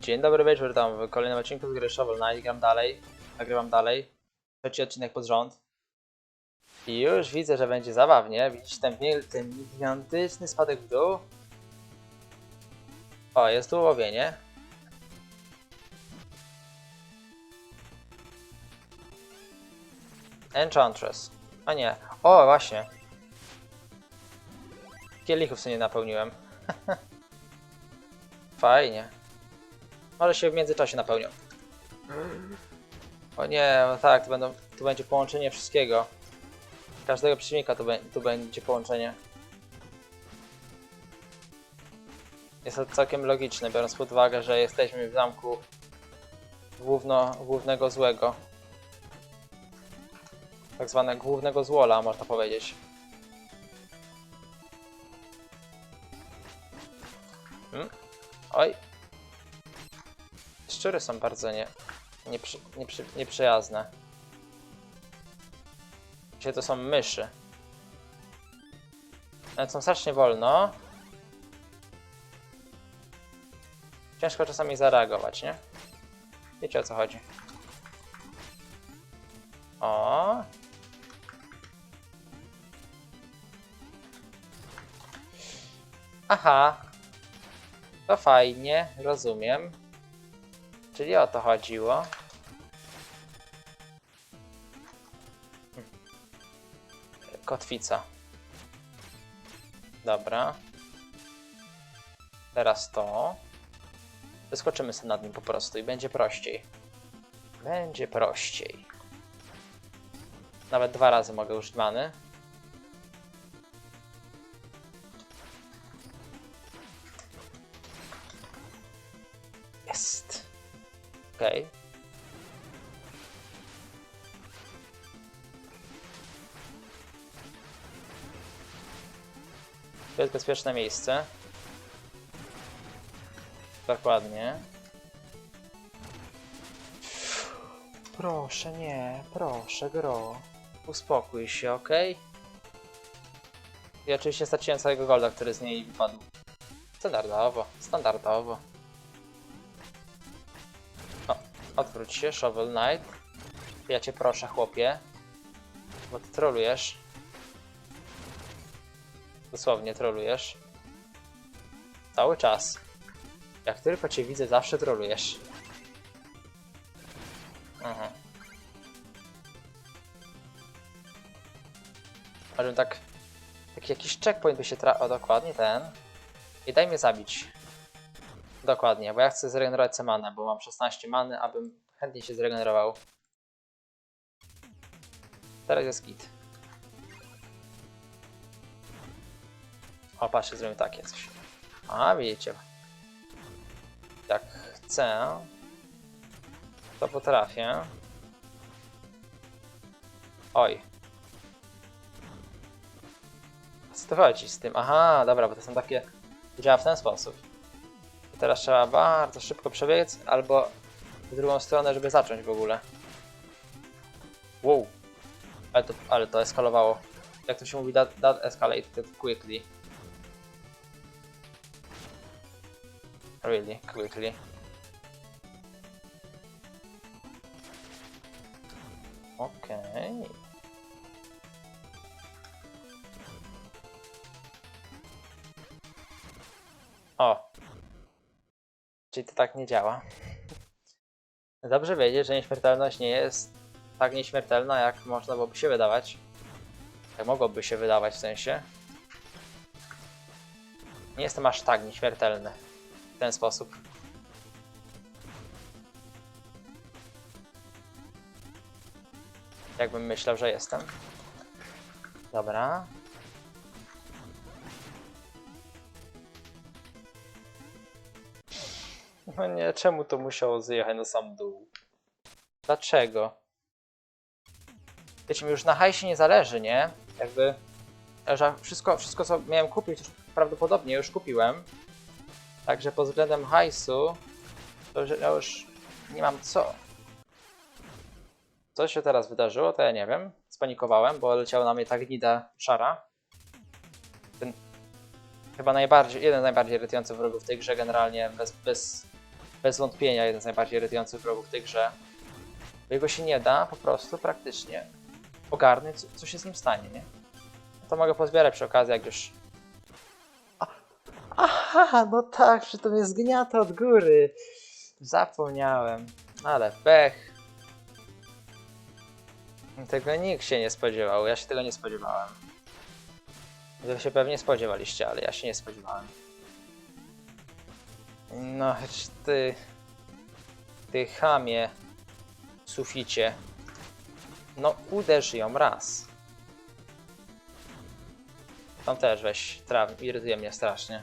Dzień dobry wieczór, tam w kolejnym odcinku z gry Shovel Knight gram dalej, nagrywam dalej, trzeci odcinek pod rząd. I już widzę, że będzie zabawnie, widzicie ten, ten gigantyczny spadek w dół. O, jest tu łowienie. Enchantress. A nie, o właśnie. Kielichów sobie nie napełniłem. Fajnie. Może się w międzyczasie napełnią. O nie, no tak, tu, będą, tu będzie połączenie wszystkiego. Każdego przeciwnika tu, be, tu będzie połączenie. Jest to całkiem logiczne, biorąc pod uwagę, że jesteśmy w zamku główno, głównego złego. Tak zwanego głównego złola, można powiedzieć. Hmm? Oj, Szczury są bardzo nie, nieprzy, nieprzy, nieprzyjazne. Dzisiaj to są myszy. Są strasznie wolno. Ciężko czasami zareagować, nie? Wiecie o co chodzi. O. Aha. To fajnie, rozumiem. Czyli o to chodziło. Kotwica. Dobra. Teraz to. Wyskoczymy sobie nad nim po prostu i będzie prościej. Będzie prościej. Nawet dwa razy mogę użyć many. Bezpieczne miejsce. Dokładnie. Proszę, nie, proszę, gro. Uspokój się, ok? I oczywiście straciłem całego golda, który z niej wypadł. Standardowo, standardowo. Odwróć się, Shovel Knight. Ja cię proszę, chłopie. Bo ty trolujesz. Dosłownie trolujesz. Cały czas. Jak tylko cię widzę, zawsze trolujesz. Mhm. Może tak... Taki jakiś checkpoint by się tra... O, dokładnie ten. I daj mnie zabić. Dokładnie, bo ja chcę zregenerować sobie manę, bo mam 16 many, abym chętnie się zregenerował. Teraz jest git. O, patrzcie, zrobimy takie coś. A, widzicie. Jak chcę, to potrafię. Oj. Co to z tym? Aha, dobra, bo to są takie... Działa w ten sposób. I teraz trzeba bardzo szybko przebiec, albo w drugą stronę, żeby zacząć w ogóle. Wow. Ale to, ale to eskalowało. Jak to się mówi, that, that escalated quickly. Really, quickly. Okej. O. Czyli to tak nie działa. Dobrze wiedzieć, że nieśmiertelność nie jest tak nieśmiertelna, jak można byłoby się wydawać. Jak mogłoby się wydawać w sensie. Nie jestem aż tak nieśmiertelny w ten sposób. Jakbym myślał, że jestem. Dobra. No nie, czemu to musiało zjechać na sam dół? Dlaczego? Wiecie, mi już na hajsie nie zależy, nie? Jakby... Że wszystko, wszystko co miałem kupić, prawdopodobnie już kupiłem. Także pod względem hajsu, to że ja już nie mam co. Co się teraz wydarzyło, to ja nie wiem. Spanikowałem, bo leciała na mnie ta gnida szara. Ten chyba najbardziej, jeden z najbardziej irytujących wrogów w tej grze generalnie, bez, bez bez wątpienia jeden z najbardziej irytujących wrogów w tej grze. Bo jego się nie da po prostu praktycznie ogarnąć, co, co się z nim stanie, nie? To mogę pozbierać przy okazji, jak już... Aha, no tak, że to mnie zgniata od góry. Zapomniałem. Ale pech. Tego nikt się nie spodziewał, ja się tego nie spodziewałem. Wy się pewnie spodziewaliście, ale ja się nie spodziewałem. No, ty... Ty chamie... Suficie. No, uderz ją raz. Tam też weź traw, irytuje mnie strasznie.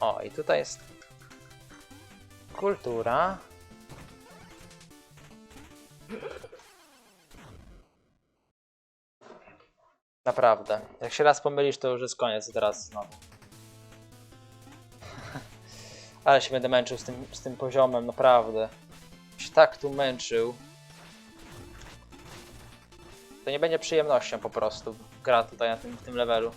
O, i tutaj jest kultura. Naprawdę. Jak się raz pomylisz, to już jest koniec teraz znowu. Ale się będę męczył z tym, z tym poziomem, naprawdę. Się tak tu męczył. To nie będzie przyjemnością po prostu gra tutaj na tym, w tym levelu.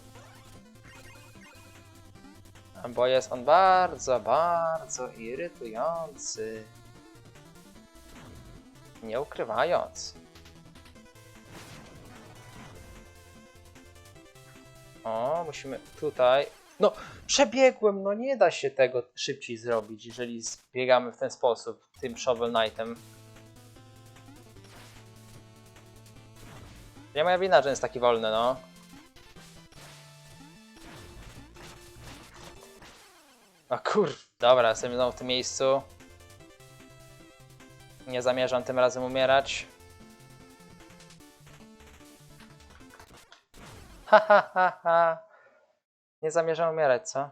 Bo jest on bardzo, bardzo irytujący. Nie ukrywając. O, musimy tutaj. No, przebiegłem, no nie da się tego szybciej zrobić, jeżeli zbiegamy w ten sposób, tym Shovel Knightem. Nie moja wina, że jest taki wolny, no. O kur... Dobra, jestem znowu w tym miejscu. Nie zamierzam tym razem umierać. Ha, ha, ha, ha. Nie zamierzam umierać, co?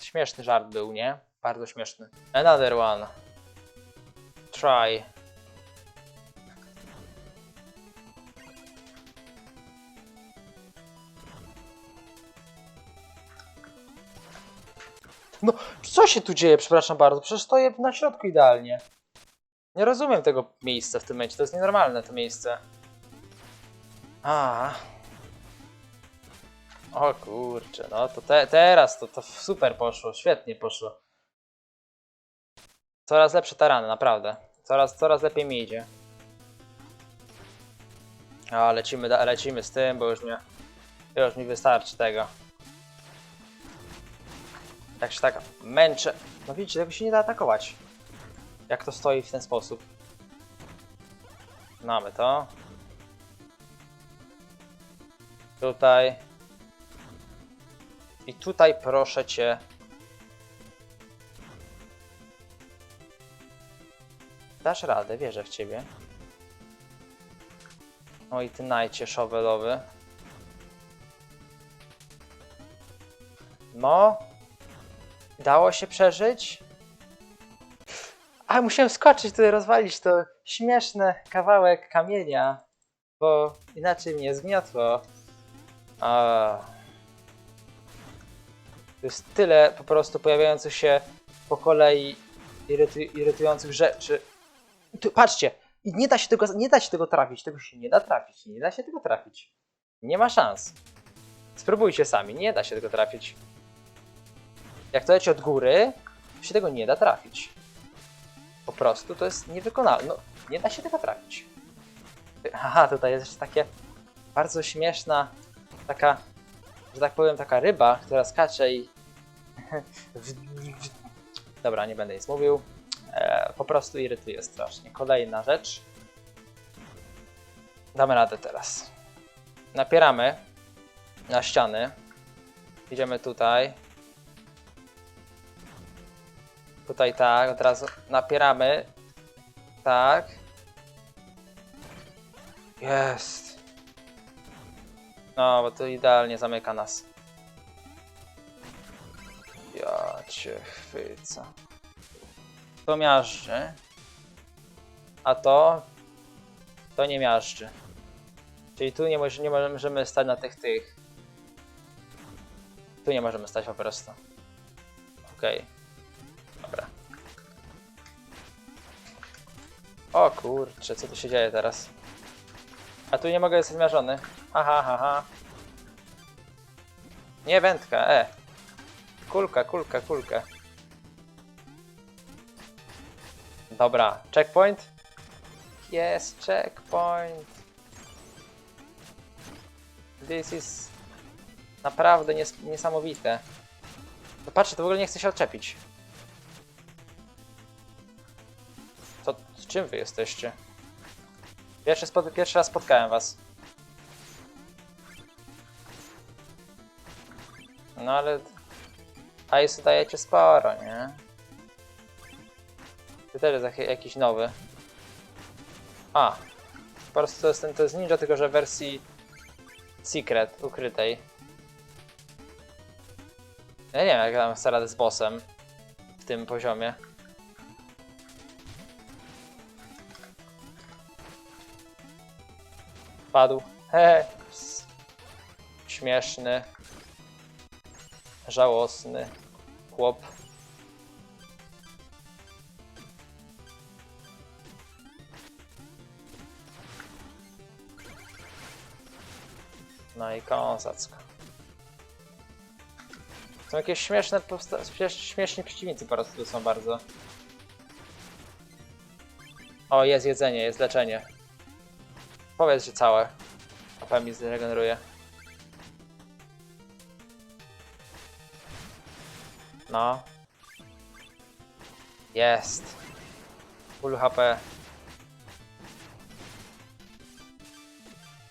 Śmieszny żart był, nie? Bardzo śmieszny. Another one. Try. No, co się tu dzieje, przepraszam bardzo? Przecież stoję na środku idealnie. Nie rozumiem tego miejsca w tym momencie, to jest nienormalne to miejsce. A. O kurczę, no to te, teraz to, to super poszło, świetnie poszło. Coraz lepsze tarany, naprawdę. Coraz, coraz lepiej mi idzie. A, lecimy, lecimy z tym, bo już mnie, już mi wystarczy tego. Tak się tak męczę. No widzicie, tego się nie da atakować. Jak to stoi w ten sposób. Mamy to. Tutaj. I tutaj proszę cię. Dasz radę, wierzę w ciebie. O i ty najcie szowelowy. No. Dało się przeżyć? A, musiałem skoczyć tutaj, rozwalić to śmieszne kawałek kamienia, bo inaczej mnie zmiotło. A. To jest tyle po prostu pojawiających się po kolei irytu irytujących rzeczy. Tu, patrzcie, nie da się tego, nie da się tego trafić, tego się nie da trafić, nie da się tego trafić. Nie ma szans. Spróbujcie sami, nie da się tego trafić. Jak to leci od góry, to się tego nie da trafić. Po prostu to jest niewykonalne. No, nie da się tego trafić. Aha, tutaj jest jeszcze takie bardzo śmieszna, taka, że tak powiem, taka ryba, która skacze i. Dobra, nie będę nic mówił. E, po prostu irytuje strasznie. Kolejna rzecz. Damy radę teraz. Napieramy na ściany. Idziemy tutaj. Tutaj tak, od razu napieramy. Tak. Jest. No, bo to idealnie zamyka nas. Ja cię chwycę. To miażdży. A to... To nie miażdży. Czyli tu nie, nie możemy stać na tych tych. Tu nie możemy stać po prostu. Okej. Dobra. O kurczę, co tu się dzieje teraz? A tu nie mogę zostać zmiażony. Haha, ha, ha. Nie wędka, e. Kulka, kulka, kulka. Dobra, checkpoint. Jest checkpoint. This is naprawdę nies niesamowite. No patrzcie, to w ogóle nie chce się odczepić. Czym wy jesteście? Pierwszy, pierwszy raz spotkałem was. No ale... Hajsu dajecie sporo, nie? Ty też jest jaki- jakiś nowy. A. Po prostu to jest, ten, to jest ninja, tylko że w wersji secret, ukrytej. Ja nie wiem, jak tam sobie z bossem w tym poziomie. Padł. He, ps. Śmieszny. Żałosny. Chłop. No i kozacko. Są jakieś śmieszne, śmieszni przeciwnicy po prostu są bardzo. O, jest jedzenie, jest leczenie. Powiedz, że całe. A mi zregeneruje. No. Jest. Full HP.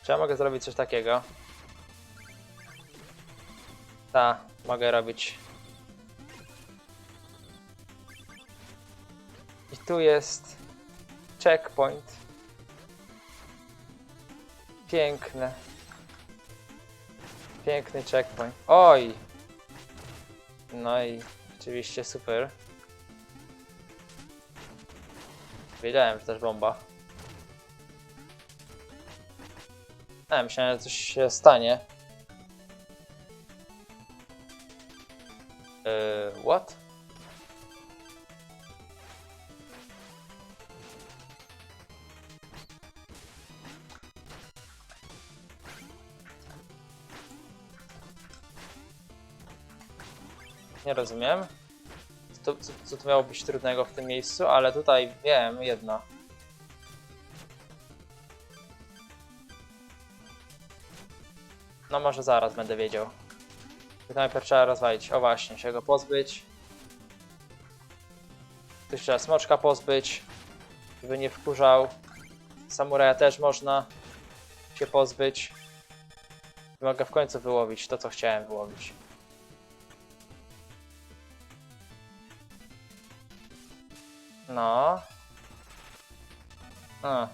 Czy ja mogę zrobić coś takiego? Ta, mogę robić. I tu jest checkpoint. Piękne. Piękny checkpoint. Oj! No i oczywiście super. Wiedziałem, że też bomba. A, myślałem, że coś się stanie. Yy, what? Nie rozumiem. Co, co, co miało być trudnego w tym miejscu, ale tutaj wiem jedno. No może zaraz będę wiedział. Najpierw trzeba rozwalić. O właśnie, się go pozbyć. Tu trzeba smoczka pozbyć. Żeby nie wkurzał. Samuraja też można się pozbyć. Mogę w końcu wyłowić to, co chciałem wyłowić. No. No,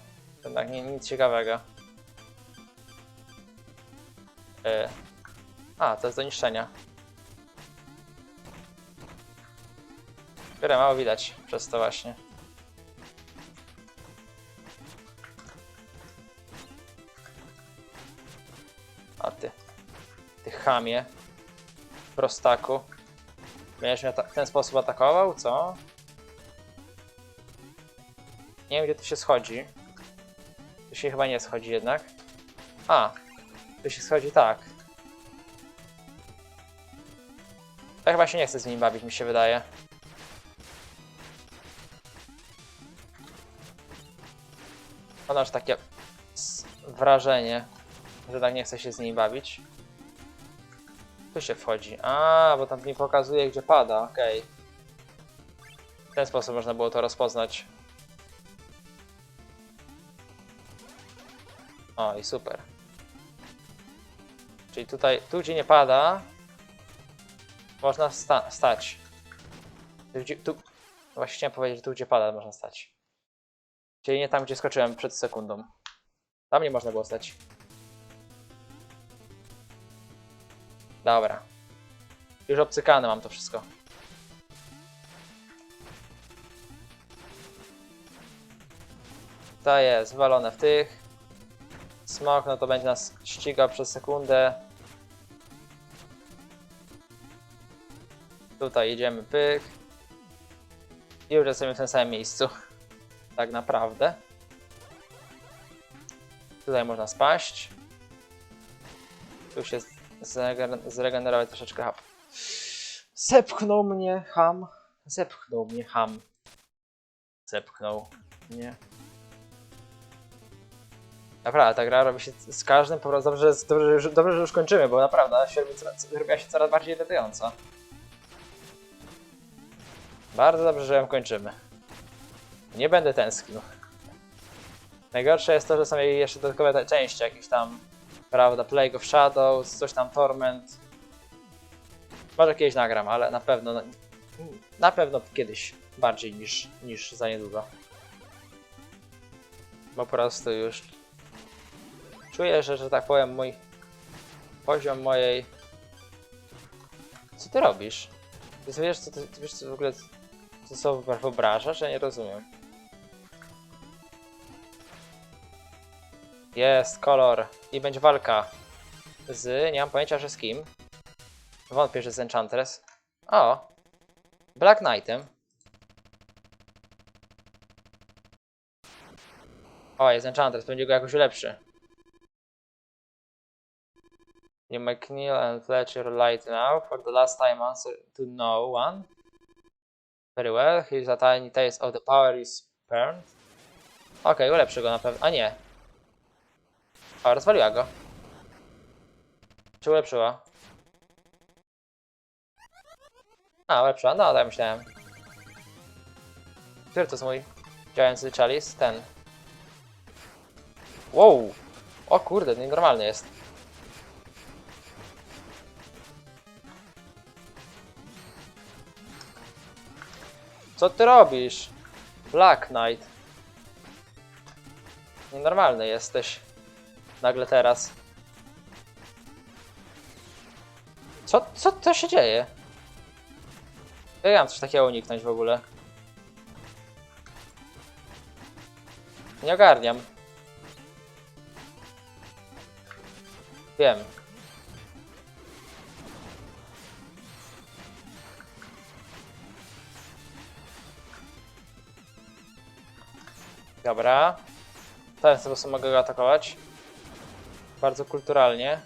jednak nie, nic ciekawego. Y. A, to jest do niszczenia. Które mało widać przez to właśnie. A ty. Ty chamie. Prostaku. Będziesz mnie w ten sposób atakował, co? Nie wiem, gdzie tu się schodzi. Tu się chyba nie schodzi jednak. A, tu się schodzi tak. Ja chyba się nie chcę z nim bawić, mi się wydaje. Mam aż takie wrażenie, że tak nie chce się z nim bawić. Tu się wchodzi. A, bo tam mi pokazuje, gdzie pada, okej. W ten sposób można było to rozpoznać. O, i super. Czyli tutaj, tu gdzie nie pada, można sta stać. Tu, tu, właśnie chciałem powiedzieć, że tu gdzie pada można stać. Czyli nie tam, gdzie skoczyłem przed sekundą. Tam nie można było stać. Dobra. Już obcykane mam to wszystko. To jest wywalone w tych. Smok, no to będzie nas ścigał przez sekundę. Tutaj idziemy, pyk. I już jesteśmy w tym samym miejscu. Tak naprawdę. Tutaj można spaść. Tu się zregen- zregenerować troszeczkę hap. Zepchnął mnie ham. Zepchnął mnie ham. zepchnął. Nie. Naprawdę, ta gra robi się z każdym po prostu dobrze, dobrze, dobrze, że już kończymy, bo naprawdę się robi, coraz- robiła się coraz bardziej irytująca. Bardzo dobrze, że ją kończymy. Nie będę tęsknił. Najgorsze jest to, że są jeszcze dodatkowe części, jakieś tam, prawda, Plague of Shadows, coś tam Torment. Może kiedyś nagram, ale na pewno, na pewno kiedyś bardziej niż, niż za niedługo. Po prostu już czuję, że, że tak powiem, mój poziom mojej... Co ty robisz? Ty wiesz, co ty, ty wiesz, co w ogóle co sobie wyobrażasz? Ja nie rozumiem. Jest, kolor. I będzie walka z... nie mam pojęcia, że z kim. Wątpię, że z Enchantress. O! Black Knightem. O, jest Enchantress, będzie go jakoś lepszy. You may kneel and your light now for the last time answer to no one. Very well, here's a tiny taste of the power is burned. Okej, ulepszy go na pewno. A nie. O, rozwaliła go. Czy ulepszyła? A, ulepszyła. No, tak myślałem. Który to jest mój działający chalice? Ten. Wow! O kurde, nienormalny jest. Co ty robisz? Black Knight. Nienormalny jesteś. Nagle teraz. Co, co to się dzieje? Ja mam coś takiego uniknąć w ogóle. Nie ogarniam. Wiem. Dobra. Ten sposób mogę go atakować. Bardzo kulturalnie.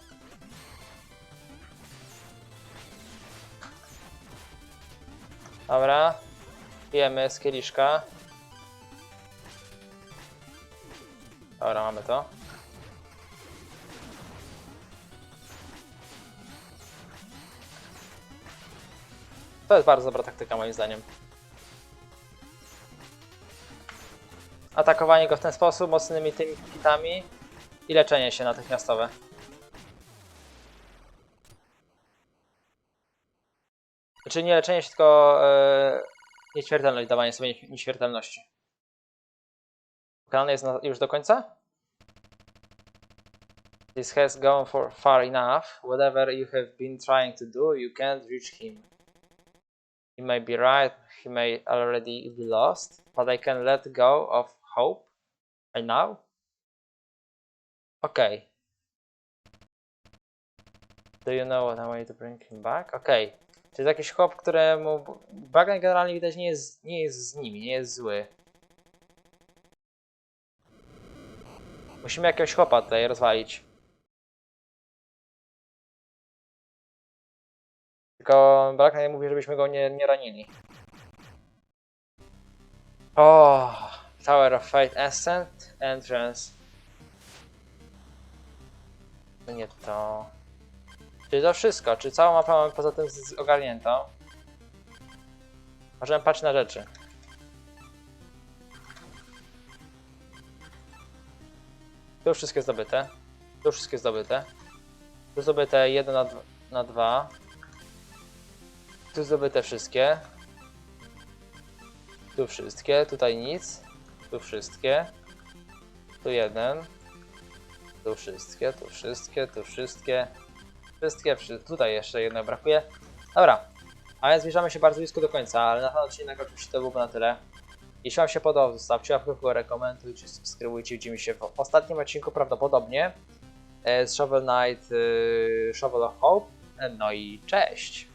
Dobra. Pijemy z kieliszka. Dobra, mamy to. To jest bardzo dobra taktyka moim zdaniem. Atakowanie go w ten sposób, mocnymi tymi hitami i leczenie się natychmiastowe. Znaczy nie leczenie się, tylko e, nieśmiertelność, dawanie sobie nie- nieśmiertelności. Kanał jest na, już do końca? This has gone for far enough. Whatever you have been trying to do, you can't reach him. You may be right, he may already be lost, but I can let go of hope right now. Okay. Do you know what I want to bring him back? Okay. To jest jakiś chłop, któremu... Bagan generalnie widać nie jest, nie jest z nimi, nie jest zły. Musimy jakiegoś chłopa tutaj rozwalić. Tylko Knight mówi, żebyśmy go nie, nie ranili. O, Tower of Fate Ascent, Entrance. Nie to. Czy to wszystko? Czy całą mapę mamy poza tym ogarniętą? Możemy patrzeć na rzeczy. Tu wszystkie zdobyte. Tu wszystkie zdobyte. Tu zdobyte 1 na 2. Na 2. Tu zdobyte wszystkie. Tu wszystkie, tutaj nic. Tu wszystkie. Tu jeden. Tu wszystkie, tu wszystkie, tu wszystkie. Wszystkie, wszy- tutaj jeszcze jedno brakuje. Dobra, a więc zbliżamy się bardzo blisko do końca, ale na ten odcinek oczywiście to byłoby na tyle. Jeśli Wam się podobał, zostawcie łapkę w górę, rekomendujcie, subskrybujcie. Widzimy się w ostatnim odcinku prawdopodobnie e, z Shovel Knight, e, Shovel of Hope. E, No i cześć!